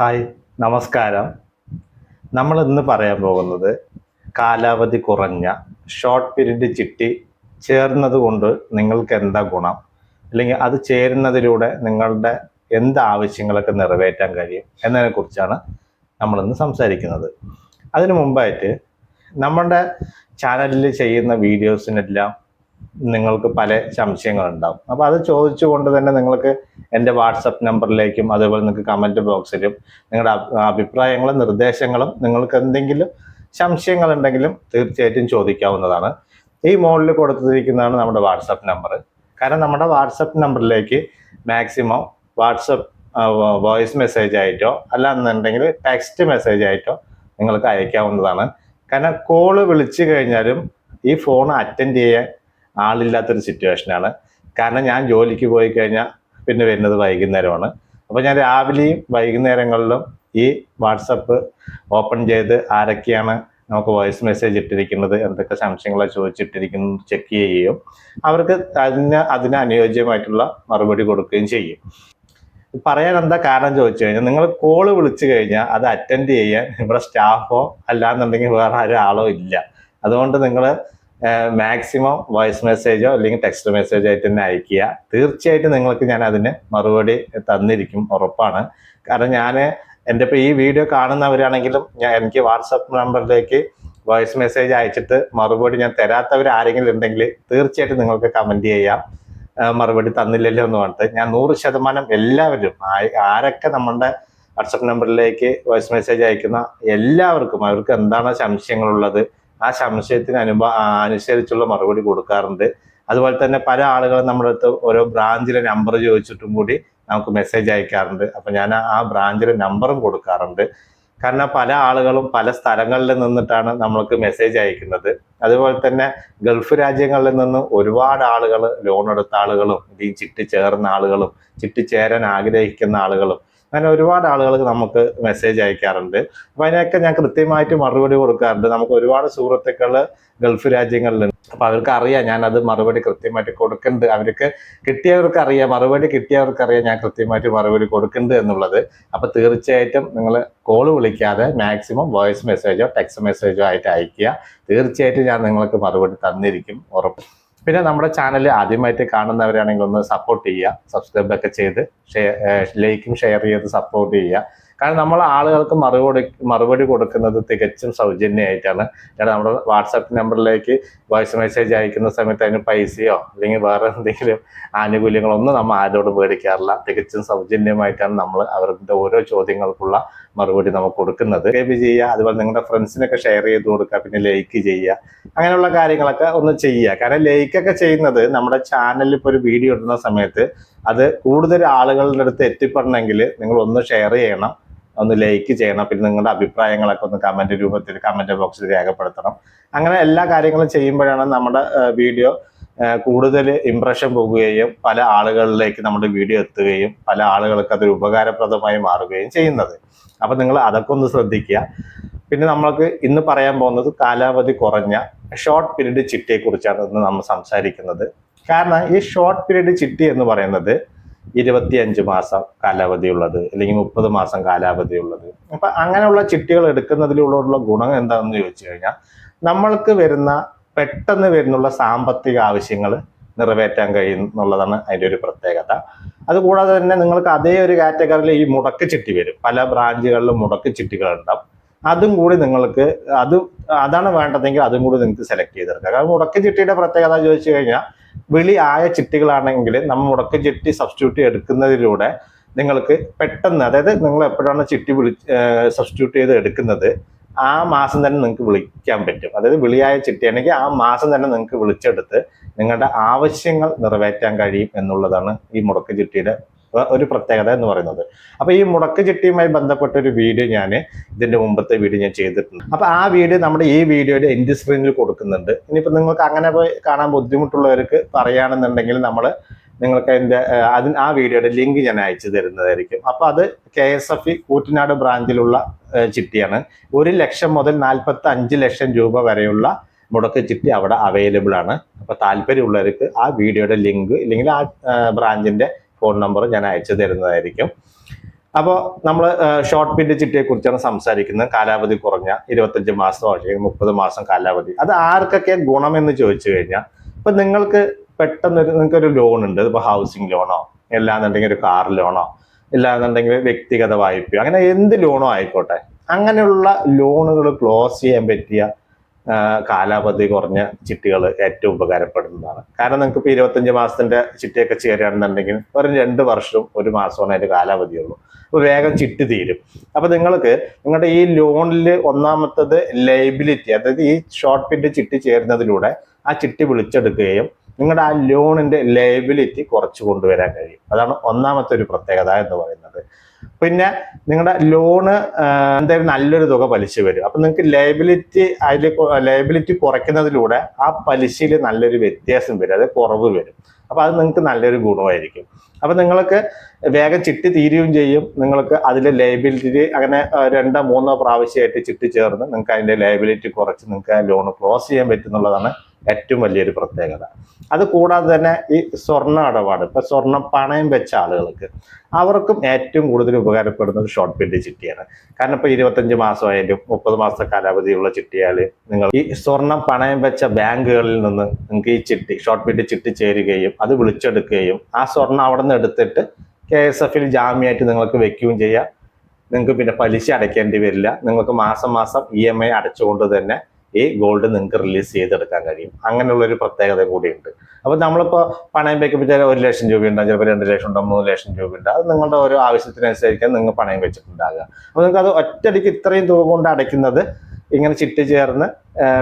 Hi നമസ്കാരം. നമ്മൾ ഇന്ന് പറയാൻ പോകുന്നത് കാലാവധി കുറഞ്ഞ ഷോർട്ട് പീരീഡ് ചിട്ടി ചേർന്നത് കൊണ്ട് നിങ്ങൾക്ക് എന്താ ഗുണം? അല്ലെങ്കിൽ അത് ചേരുന്നതിലൂടെ നിങ്ങളുടെ എന്ത് ആവശ്യങ്ങളൊക്കെ നിറവേറ്റാൻ കഴിയും? കുറിച്ചാണ് നമ്മളിന്ന് സംസാരിക്കുന്നത്. അതിനു മുമ്പായിട്ട് നമ്മുടെ ചാനലിൽ ചെയ്യുന്ന വീഡിയോസിനെല്ലാം നിങ്ങൾക്ക് പല സംശയങ്ങളുണ്ടാവും. അപ്പോൾ അത് ചോദിച്ചുകൊണ്ട് തന്നെ നിങ്ങൾക്ക് എന്റെ വാട്സപ്പ് നമ്പറിലേക്കും അതേപോലെ നിങ്ങൾക്ക് കമന്റ് ബോക്സിലും നിങ്ങളുടെ അഭിപ്രായങ്ങളും നിർദ്ദേശങ്ങളും നിങ്ങൾക്ക് എന്തെങ്കിലും സംശയങ്ങളുണ്ടെങ്കിലും തീർച്ചയായിട്ടും ചോദിക്കാവുന്നതാണ്. ഈ മോളിൽ കൊടുത്തിരിക്കുന്നതാണ് നമ്മുടെ വാട്സപ്പ് നമ്പർ കാരണം നമ്മുടെ വാട്സപ്പ് നമ്പറിലേക്ക് മാക്സിമം വാട്സപ്പ് വോയിസ് മെസ്സേജ് ആയിട്ടോ അല്ലാന്നുണ്ടെങ്കിൽ ടെക്സ്റ്റ് മെസ്സേജ് ആയിട്ടോ നിങ്ങൾക്ക് അയക്കാവുന്നതാണ്. കാരണം കോൾ വിളിച്ചു കഴിഞ്ഞാലും ഈ ഫോൺ അറ്റൻഡ് ചെയ്യാൻ ആളില്ലാത്തൊരു സിറ്റുവേഷനാണ് കാരണം ഞാൻ ജോലിക്ക് പോയി കഴിഞ്ഞാൽ പിന്നെ വരുന്നത് വൈകുന്നേരമാണ്. അപ്പോൾ ഞാൻ രാവിലെയും വൈകുന്നേരങ്ങളിലും ഈ വാട്സപ്പ് ഓപ്പൺ ചെയ്ത് ആരൊക്കെയാണ് നമുക്ക് വോയിസ് മെസ്സേജ് ഇട്ടിരിക്കുന്നത് എന്തൊക്കെ സംശയങ്ങളാണ് ചോദിച്ചിട്ടിരിക്കുന്നത് ചെക്ക് ചെയ്യുകയും അവർക്ക് അതിന് അതിന് അനുയോജ്യമായിട്ടുള്ള മറുപടി കൊടുക്കുകയും ചെയ്യും. പറയാൻ എന്താ കാരണം ചോദിച്ചു കഴിഞ്ഞാൽ നിങ്ങൾ കോൾ വിളിച്ചു കഴിഞ്ഞാൽ അത് അറ്റൻഡ് ചെയ്യാൻ ഇവിടെ സ്റ്റാഫോ അല്ലാന്നുണ്ടെങ്കിൽ വേറെ ഒരാളോ ഇല്ല. അതുകൊണ്ട് നിങ്ങൾ മാക്സിമം വോയിസ് മെസ്സേജോ അല്ലെങ്കിൽ ടെക്സ്റ്റ് മെസ്സേജോ ആയിട്ട് തന്നെ അയക്കുക തീർച്ചയായിട്ടും നിങ്ങൾക്ക് ഞാൻ അതിന് മറുപടി തന്നിരിക്കും ഉറപ്പാണ്. കാരണം ഞാൻ എന്റെ ഇപ്പോൾ ഈ വീഡിയോ കാണുന്നവരാണെങ്കിലും ഞാൻ എനിക്ക് വാട്സപ്പ് നമ്പറിലേക്ക് വോയിസ് മെസ്സേജ് അയച്ചിട്ട് മറുപടി ഞാൻ തരാത്തവർ ആരെങ്കിലും ഉണ്ടെങ്കിൽ തീർച്ചയായിട്ടും നിങ്ങൾക്ക് കമന്റ് ചെയ്യാം. മറുപടി തന്നില്ലല്ലോ എന്ന് പറഞ്ഞിട്ട്. ഞാൻ നൂറ് ശതമാനം എല്ലാവരും ആരൊക്കെ നമ്മളുടെ വാട്സപ്പ് നമ്പറിലേക്ക് വോയിസ് മെസ്സേജ് അയക്കുന്ന എല്ലാവർക്കും അവർക്ക് എന്താണ് സംശയങ്ങളുള്ളത് ആ സംശയത്തിന് അനുഭ അനുസരിച്ചുള്ള മറുപടി കൊടുക്കാറുണ്ട്. അതുപോലെ തന്നെ പല ആളുകളും നമ്മുടെ അടുത്ത് ഓരോ ബ്രാഞ്ചിലെ നമ്പർ ചോദിച്ചിട്ടും കൂടി നമുക്ക് മെസ്സേജ് അയക്കാറുണ്ട്. അപ്പം ഞാൻ ആ ബ്രാഞ്ചിലെ നമ്പറും കൊടുക്കാറുണ്ട്. കാരണം പല ആളുകളും പല സ്ഥലങ്ങളിൽ നിന്നിട്ടാണ് നമ്മൾക്ക് മെസ്സേജ് അയക്കുന്നത്. അതുപോലെ തന്നെ ഗൾഫ് രാജ്യങ്ങളിൽ നിന്ന് ഒരുപാട് ആളുകൾ ലോൺ എടുത്ത ആളുകളും ഈ ചിട്ടി ചേർന്ന ആളുകളും ചിട്ടി ചേരാൻ ആഗ്രഹിക്കുന്ന ആളുകളും അങ്ങനെ ഒരുപാട് ആളുകൾക്ക് നമുക്ക് മെസ്സേജ് അയക്കാറുണ്ട്. അപ്പൊ അതിനൊക്കെ ഞാൻ കൃത്യമായിട്ട് മറുപടി കൊടുക്കാറുണ്ട്. നമുക്ക് ഒരുപാട് സുഹൃത്തുക്കൾ ഗൾഫ് രാജ്യങ്ങളിലുണ്ട്. അപ്പൊ അവർക്ക് അറിയാം ഞാൻ അത് മറുപടി കൃത്യമായിട്ട് കൊടുക്കുന്നുണ്ട്. അവർക്ക് കിട്ടിയവർക്ക് അറിയാം. മറുപടി കിട്ടിയവർക്ക് അറിയാം ഞാൻ കൃത്യമായിട്ട് മറുപടി കൊടുക്കുന്നുണ്ട് എന്നുള്ളത്. അപ്പൊ തീർച്ചയായിട്ടും നിങ്ങൾ കോൾ വിളിക്കാതെ മാക്സിമം വോയിസ് മെസ്സേജോ ടെക്സ്റ്റ് മെസ്സേജോ ആയിട്ട് അയക്കുക തീർച്ചയായിട്ടും ഞാൻ നിങ്ങൾക്ക് മറുപടി തന്നിരിക്കും. ഉറപ്പ്. പിന്നെ നമ്മുടെ ചാനൽ ആദ്യമായിട്ട് കാണുന്നവരാണെങ്കിൽ ഒന്ന് സപ്പോർട്ട് ചെയ്യുക സബ്സ്ക്രൈബ് ഒക്കെ ചെയ്ത് ലൈക്കും ഷെയർ ചെയ്ത് സപ്പോർട്ട് ചെയ്യുക. കാരണം നമ്മൾ ആളുകൾക്ക് മറുപടി മറുപടി കൊടുക്കുന്നത് തികച്ചും സൗജന്യമായിട്ടാണ്. കാരണം നമ്മുടെ വാട്സാപ്പ് നമ്പറിലേക്ക് വോയിസ് മെസ്സേജ് അയക്കുന്ന സമയത്ത് അതിന് പൈസയോ അല്ലെങ്കിൽ വേറെ എന്തെങ്കിലും ആനുകൂല്യങ്ങളൊന്നും നമ്മൾ ആരോട് മേടിക്കാറില്ല. തികച്ചും സൗജന്യമായിട്ടാണ് നമ്മൾ അവരുടെ ഓരോ ചോദ്യങ്ങൾക്കുള്ള മറുപടി നമുക്ക് കൊടുക്കുന്നത്. സബ്സ്ക്രൈബ് ചെയ്യുക അതുപോലെ നിങ്ങളുടെ ഫ്രണ്ട്സിനൊക്കെ ഷെയർ ചെയ്ത് കൊടുക്കുക പിന്നെ ലൈക്ക് ചെയ്യുക. അങ്ങനെയുള്ള കാര്യങ്ങളൊക്കെ ഒന്ന് ചെയ്യുക. കാരണം ലൈക്കൊക്കെ ചെയ്യുന്നത് നമ്മുടെ ചാനലിൽ ഇപ്പോൾ ഒരു വീഡിയോ ഇടുന്ന സമയത്ത് അത് കൂടുതൽ ആളുകളുടെ അടുത്ത് എത്തിപ്പെടണമെങ്കിൽ നിങ്ങൾ ഒന്ന് ഷെയർ ചെയ്യണം. ഒന്ന് ലൈക്ക് ചെയ്യണം. പിന്നെ നിങ്ങളുടെ അഭിപ്രായങ്ങളൊക്കെ ഒന്ന് കമന്റ് രൂപത്തിൽ കമന്റ് ബോക്സിൽ രേഖപ്പെടുത്തണം. അങ്ങനെ എല്ലാ കാര്യങ്ങളും ചെയ്യുമ്പോഴാണ് നമ്മുടെ വീഡിയോ കൂടുതൽ ഇംപ്രഷൻ പോകുകയും പല ആളുകളിലേക്ക് നമ്മുടെ വീഡിയോ എത്തുകയും പല ആളുകൾക്ക് അതൊരു ഉപകാരപ്രദമായി മാറുകയും ചെയ്യുന്നത്. അപ്പം നിങ്ങൾ അതൊക്കെ ഒന്ന് ശ്രദ്ധിക്കുക. പിന്നെ നമ്മൾക്ക് ഇന്ന് പറയാൻ പോകുന്നത് കാലാവധി കുറഞ്ഞ ഷോർട്ട് പീരീഡ് ചിട്ടിയെക്കുറിച്ചാണ് ഇന്ന് നമ്മൾ സംസാരിക്കുന്നത്. കാരണം ഈ ഷോർട്ട് പീരീഡ് ചിട്ടി എന്ന് പറയുന്നത് ഇരുപത്തിയഞ്ച് മാസം കാലാവധിയുള്ളത് അല്ലെങ്കിൽ മുപ്പത് മാസം കാലാവധിയുള്ളത്. അപ്പൊ അങ്ങനെയുള്ള ചിട്ടികൾ എടുക്കുന്നതിലൂടെയുള്ള ഗുണം എന്താണെന്ന് ചോദിച്ചു കഴിഞ്ഞാൽ നമ്മൾക്ക് വരുന്ന പെട്ടെന്ന് വരുന്നുള്ള സാമ്പത്തിക ആവശ്യങ്ങൾ നിറവേറ്റാൻ കഴിയും എന്നുള്ളതാണ് അതിന്റെ ഒരു പ്രത്യേകത. അതുകൂടാതെ തന്നെ നിങ്ങൾക്ക് അതേ ഒരു കാറ്റഗറിയിൽ ഈ മുടക്ക് ചിട്ടി വരും. പല ബ്രാഞ്ചുകളിലും മുടക്ക് ചിട്ടികൾ ഉണ്ടാവും അതും കൂടി നിങ്ങൾക്ക് അത് അതാണ് വേണ്ടതെങ്കിൽ അതും കൂടി നിങ്ങൾക്ക് സെലക്ട് ചെയ്തെടുക്കാം. കാരണം മുടക്ക് ചിട്ടിയുടെ പ്രത്യേകത ചോദിച്ചു കഴിഞ്ഞാൽ വിളി ആയ ചിട്ടികളാണെങ്കിൽ നമ്മൾ മുടക്ക് ചിട്ടി സബ്സ്റ്റിറ്റ്യൂട്ട് എടുക്കുന്നതിലൂടെ നിങ്ങൾക്ക് പെട്ടെന്ന് അതായത് നിങ്ങൾ എപ്പോഴാണ് ചിട്ടി വിളി സബ്സ്റ്റിറ്റ്യൂട്ട് ചെയ്ത് എടുക്കുന്നത് ആ മാസം തന്നെ നിങ്ങൾക്ക് വിളിക്കാൻ പറ്റും. അതായത് വിളിയായ ചിട്ടിയാണെങ്കിൽ ആ മാസം തന്നെ നിങ്ങൾക്ക് വിളിച്ചെടുത്ത് നിങ്ങളുടെ ആവശ്യങ്ങൾ നിറവേറ്റാൻ കഴിയും എന്നുള്ളതാണ് ഈ മുടക്ക് ചിട്ടിയുടെ ഒരു പ്രത്യേകത എന്ന് പറയുന്നത്. അപ്പൊ ഈ മുടക്ക് ചിട്ടിയുമായി ബന്ധപ്പെട്ട ഒരു വീഡിയോ ഞാൻ ഇതിന്റെ മുമ്പത്തെ വീഡിയോ ഞാൻ ചെയ്തിട്ടുണ്ട്. അപ്പൊ ആ വീഡിയോ നമ്മുടെ ഈ വീഡിയോയുടെ എൻഡ് സ്ക്രീനിൽ കൊടുക്കുന്നുണ്ട്. ഇനിയിപ്പോ നിങ്ങൾക്ക് അങ്ങനെ പോയി കാണാൻ ബുദ്ധിമുട്ടുള്ളവർക്ക് പറയുകയാണെന്നുണ്ടെങ്കിൽ നമ്മൾ നിങ്ങൾക്ക് എന്റെ അതിന് ആ വീഡിയോയുടെ ലിങ്ക് ഞാൻ അയച്ചു തരുന്നതായിരിക്കും. അപ്പൊ അത് K S F E Koottanad ബ്രാഞ്ചിലുള്ള ചിട്ടിയാണ്. ഒരു ലക്ഷം മുതൽ നാൽപ്പത്തി അഞ്ച് ലക്ഷം രൂപ വരെയുള്ള മുടക്ക് ചിട്ടി അവിടെ അവൈലബിൾ ആണ്. അപ്പൊ താല്പര്യമുള്ളവർക്ക് ആ വീഡിയോയുടെ ലിങ്ക് ഇല്ലെങ്കിൽ ആ ബ്രാഞ്ചിന്റെ ഫോൺ നമ്പർ ഞാൻ അയച്ചു തരുന്നതായിരിക്കും. അപ്പോൾ നമ്മൾ ഷോർട്ട് പിൻഡ് ചിട്ടിയെ കുറിച്ചാണ് സംസാരിക്കുന്നത്. കാലാവധി കുറഞ്ഞ ഇരുപത്തഞ്ച് മാസം അല്ലെങ്കിൽ മുപ്പത് മാസം കാലാവധി. അത് ആർക്കൊക്കെ ഗുണമെന്ന് ചോദിച്ചു കഴിഞ്ഞാൽ ഇപ്പം നിങ്ങൾക്ക് പെട്ടെന്ന് നിങ്ങൾക്ക് ഒരു ലോൺ ഉണ്ട് ഇപ്പൊ ഹൗസിംഗ് ലോണോ ഇല്ലാന്നുണ്ടെങ്കിൽ ഒരു കാർ ലോണോ ഇല്ലാന്നുണ്ടെങ്കിൽ വ്യക്തിഗത വായ്പയോ അങ്ങനെ എന്ത് ലോണോ ആയിക്കോട്ടെ. അങ്ങനെയുള്ള ലോണുകൾ ക്ലോസ് ചെയ്യാൻ പറ്റിയ കാലാവധി കുറഞ്ഞ ചിട്ടികൾ ഏറ്റവും ഉപകാരപ്പെടുന്നതാണ്. കാരണം നിങ്ങൾക്ക് ഇപ്പോൾ ഇരുപത്തഞ്ച് മാസത്തിന്റെ ചിട്ടിയൊക്കെ ചേരുകയാണെന്നുണ്ടെങ്കിൽ ഒരു രണ്ട് വർഷവും ഒരു മാസമാണ് അതിന്റെ കാലാവധിയുള്ളൂ. അപ്പോൾ വേഗം ചിട്ടി തീരും. അപ്പോൾ നിങ്ങൾക്ക് നിങ്ങളുടെ ഈ ലോണിൽ ഒന്നാമത്തത് ലൈബിലിറ്റി അതായത് ഈ ഷോർട്ട് പിൻഡ് ചിട്ടി ചേരുന്നതിലൂടെ ആ ചിട്ടി വിളിച്ചെടുക്കുകയും നിങ്ങളുടെ ആ ലോണിന്റെ ലയബിലിറ്റി കുറച്ച് കൊണ്ടുവരാൻ കഴിയും. അതാണ് ഒന്നാമത്തെ ഒരു പ്രത്യേകത എന്ന് പറയുന്നത്. പിന്നെ നിങ്ങളുടെ ലോണ് എന്തായാലും നല്ലൊരു തുക പലിശ വരും. അപ്പൊ നിങ്ങൾക്ക് ലയബിലിറ്റി അതിൽ ലയബിലിറ്റി കുറയ്ക്കുന്നതിലൂടെ ആ പലിശയിൽ നല്ലൊരു വ്യത്യാസം വരും. അത് കുറവ് വരും. അപ്പൊ അത് നിങ്ങൾക്ക് നല്ലൊരു ഗുണമായിരിക്കും. അപ്പൊ നിങ്ങൾക്ക് വേഗം ചിട്ടി തീരുകയും ചെയ്യും. നിങ്ങൾക്ക് അതിലെ ലയബിലിറ്റി അങ്ങനെ രണ്ടോ മൂന്നോ പ്രാവശ്യമായിട്ട് ചിട്ടി ചേർന്ന് നിങ്ങൾക്ക് അതിന്റെ ലയബിലിറ്റി കുറച്ച് നിങ്ങൾക്ക് ലോൺ ക്ലോസ് ചെയ്യാൻ പറ്റുന്നുള്ളതാണ് ഏറ്റവും വലിയൊരു പ്രത്യേകത. അത് കൂടാതെ തന്നെ ഈ സ്വർണ ഇടപാട് ഇപ്പൊ സ്വർണം പണയം വെച്ച ആളുകൾക്ക് അവർക്കും ഏറ്റവും കൂടുതൽ ഉപകാരപ്പെടുന്നത് ഷോർട്ട് പിൻഡ് ചിട്ടിയാണ്. കാരണം ഇപ്പൊ ഇരുപത്തഞ്ച് മാസമായാലും മുപ്പത് മാസത്തെ കാലാവധിയുള്ള ചിട്ടിയാൽ നിങ്ങൾ ഈ സ്വർണം പണയം വെച്ച ബാങ്കുകളിൽ നിന്ന് നിങ്ങൾക്ക് ഈ ചിട്ടി ഷോർട്ട് പിൻഡ് ചിട്ടി ചേരുകയും അത് വിളിച്ചെടുക്കുകയും ആ സ്വർണം അവിടെ നിന്ന് എടുത്തിട്ട് കെ എസ് എഫിൽ ജാമ്യമായിട്ട് നിങ്ങൾക്ക് വെക്കുകയും ചെയ്യാം. നിങ്ങൾക്ക് പിന്നെ പലിശ അടയ്ക്കേണ്ടി വരില്ല. നിങ്ങൾക്ക് മാസം മാസം ഇ എം ഐ അടച്ചുകൊണ്ട് തന്നെ ഈ ഗോൾഡ് നിങ്ങൾക്ക് റിലീസ് ചെയ്തെടുക്കാൻ കഴിയും. അങ്ങനെയുള്ള ഒരു പ്രത്യേകത കൂടിയുണ്ട്. അപ്പൊ നമ്മളിപ്പോ പണയം വെക്കുമ്പോൾ ചില ഒരു ലക്ഷം രൂപ ഉണ്ടാകും ചിലപ്പോൾ രണ്ട് ലക്ഷം ഉണ്ടാകും മൂന്ന് ലക്ഷം രൂപ ഉണ്ട് അത് നിങ്ങളുടെ ഓരോ ആവശ്യത്തിനനുസരിക്കാൻ നിങ്ങൾ പണയം വെച്ചിട്ടുണ്ടാകുക അപ്പോൾ നിങ്ങൾക്ക് അത് ഒറ്റയടിക്ക് ഇത്രയും തുക കൊണ്ട് അടയ്ക്കുന്നത് ഇങ്ങനെ ചിട്ടി ചേർന്ന്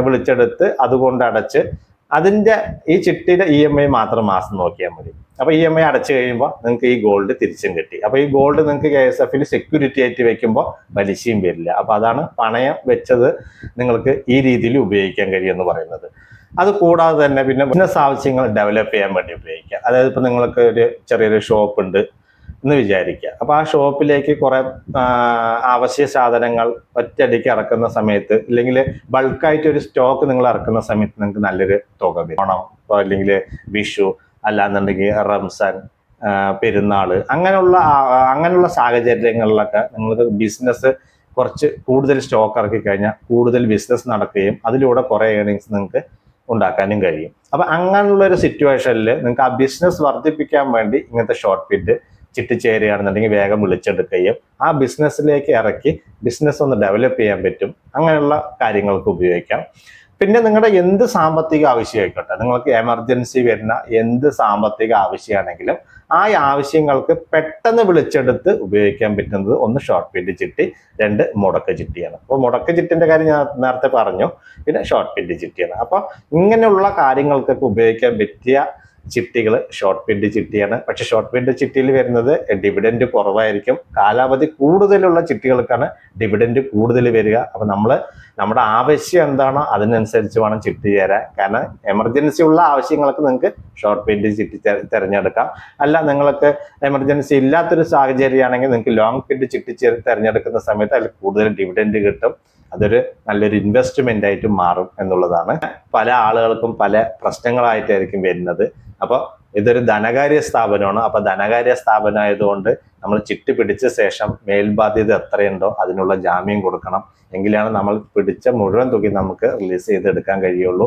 വിളിച്ചെടുത്ത് അതുകൊണ്ട് അടച്ച് അതിന്റെ ഈ ചിട്ടിയുടെ ഇ എം ഐ മാത്രം മാസം നോക്കിയാൽ മതി. അപ്പൊ ഇ എം ഐ അടച്ചു കഴിയുമ്പോൾ നിങ്ങൾക്ക് ഈ ഗോൾഡ് തിരിച്ചും കിട്ടി. അപ്പൊ ഈ ഗോൾഡ് നിങ്ങൾക്ക് കെ എസ് എഫിൽ സെക്യൂരിറ്റി ആയിട്ട് വെക്കുമ്പോൾ പലിശയും വരില്ല. അപ്പൊ അതാണ് പണയം വെച്ചത് നിങ്ങൾക്ക് ഈ രീതിയിൽ ഉപയോഗിക്കാൻ കഴിയുമെന്ന് പറയുന്നത്. അത് കൂടാതെ തന്നെ പിന്നെ ബിസിനസ് ആവശ്യങ്ങൾ ഡെവലപ്പ് ചെയ്യാൻ വേണ്ടി ഉപയോഗിക്കാം. അതായത് ഇപ്പൊ നിങ്ങൾക്ക് ഒരു ചെറിയൊരു ഷോപ്പ് ഉണ്ട് എന്ന് വിചാരിക്കുക. അപ്പൊ ആ ഷോപ്പിലേക്ക് കുറെ അവശ്യ സാധനങ്ങൾ ഒറ്റയടിക്ക് ഇറക്കുന്ന സമയത്ത് അല്ലെങ്കിൽ ബൾക്കായിട്ട് ഒരു സ്റ്റോക്ക് നിങ്ങൾ ഇറക്കുന്ന സമയത്ത് നിങ്ങൾക്ക് നല്ലൊരു തുക വേണം അല്ലെങ്കിൽ വിഷു അല്ലാന്നുണ്ടെങ്കിൽ റംസാൻ പെരുന്നാൾ അങ്ങനെയുള്ള അങ്ങനെയുള്ള സാഹചര്യങ്ങളിലൊക്കെ നിങ്ങൾക്ക് ബിസിനസ് കുറച്ച് കൂടുതൽ സ്റ്റോക്ക് ഇറക്കി കഴിഞ്ഞാൽ കൂടുതൽ ബിസിനസ് നടക്കുകയും അതിലൂടെ കുറേ ഏണിങ്സ് നിങ്ങൾക്ക് ഉണ്ടാക്കാനും കഴിയും. അപ്പൊ അങ്ങനെയുള്ള ഒരു സിറ്റുവേഷനിൽ നിങ്ങൾക്ക് ആ ബിസിനസ് വർദ്ധിപ്പിക്കാൻ വേണ്ടി ഇങ്ങനത്തെ ഷോർട്ട് പിറ്റ് ചിട്ടിച്ചേരുകയാണെന്നുണ്ടെങ്കിൽ വേഗം വിളിച്ചെടുക്കുകയും ആ ബിസിനസ്സിലേക്ക് ഇറക്കി ബിസിനസ് ഒന്ന് ഡെവലപ്പ് ചെയ്യാൻ പറ്റും. അങ്ങനെയുള്ള കാര്യങ്ങൾക്ക് ഉപയോഗിക്കാം. പിന്നെ നിങ്ങളുടെ എന്ത് സാമ്പത്തിക ആവശ്യമായിക്കോട്ടെ? നിങ്ങൾക്ക് എമർജൻസി വരുന്ന എന്ത് സാമ്പത്തിക ആവശ്യമാണെങ്കിലും ആ ആവശ്യങ്ങൾക്ക് പെട്ടെന്ന് വിളിച്ചെടുത്ത് ഉപയോഗിക്കാൻ പറ്റുന്നത് ഒന്ന് ഷോർട്ട് പിന്റ് ചിട്ടി രണ്ട് മുടക്ക ചിട്ടിയാണ്. അപ്പോൾ മുടക്ക ചിട്ടിന്റെ കാര്യം ഞാൻ നേരത്തെ പറഞ്ഞു. പിന്നെ ഷോർട്ട് പിന്റ് ചിട്ടിയാണ്. അപ്പോൾ ഇങ്ങനെയുള്ള കാര്യങ്ങൾക്കൊക്കെ ഉപയോഗിക്കാൻ പറ്റിയ ചിട്ടികൾ ഷോർട്ട് പിൻഡ് ചിട്ടിയാണ്. പക്ഷെ ഷോർട്ട് പിൻഡ് ചിട്ടിയിൽ വരുന്നത് ഡിവിഡൻഡ് കുറവായിരിക്കും. കാലാവധി കൂടുതലുള്ള ചിട്ടികൾക്കാണ് ഡിവിഡൻഡ് കൂടുതൽ വരിക. അപ്പൊ നമ്മൾ നമ്മുടെ ആവശ്യം എന്താണോ അതിനനുസരിച്ച് വേണം ചിട്ടി ചേരാൻ. കാരണം എമർജൻസി ഉള്ള ആവശ്യങ്ങൾക്ക് നിങ്ങൾക്ക് ഷോർട്ട് പിൻഡ് ചിട്ടി തിരഞ്ഞെടുക്കാം. അല്ല നിങ്ങൾക്ക് എമർജൻസി ഇല്ലാത്തൊരു സാഹചര്യമാണെങ്കിൽ നിങ്ങൾക്ക് ലോങ് പിൻഡ് ചിട്ടി തിരഞ്ഞെടുക്കുന്ന സമയത്ത് അതിൽ കൂടുതൽ ഡിവിഡൻഡ് കിട്ടും. അതൊരു നല്ലൊരു ഇൻവെസ്റ്റ്മെന്റ് ആയിട്ട് മാറും എന്നുള്ളതാണ്. പല ആളുകൾക്കും പല പ്രശ്നങ്ങളായിട്ടായിരിക്കും വരുന്നത്. അപ്പോൾ ഇതൊരു ധനകാര്യ സ്ഥാപനമാണ്. അപ്പോൾ ധനകാര്യ സ്ഥാപനം ആയതുകൊണ്ട് നമ്മൾ ചിട്ടി പിടിച്ച ശേഷം മേൽബാധ്യത എത്രയുണ്ടോ അതിനുള്ള ജാമ്യം കൊടുക്കണം. എങ്കിലാണ് നമ്മൾ പിടിച്ച മുഴുവൻ തുകയും നമുക്ക് റിലീസ് ചെയ്തെടുക്കാൻ കഴിയുള്ളൂ.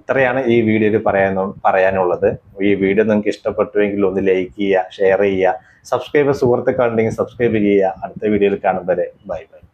അത്രയാണ് ഈ വീഡിയോയിൽ പറയാൻ പറയാനുള്ളത്. ഈ വീഡിയോ നിങ്ങൾക്ക് ഇഷ്ടപ്പെട്ടുവെങ്കിൽ ഒന്ന് ലൈക്ക് ചെയ്യുക ഷെയർ ചെയ്യുക. സബ്സ്ക്രൈബ് സുഹൃത്തുക്കളുണ്ടെങ്കിൽ സബ്സ്ക്രൈബ് ചെയ്യുക. അടുത്ത വീഡിയോയിൽ കാണും വരെ. Bye bye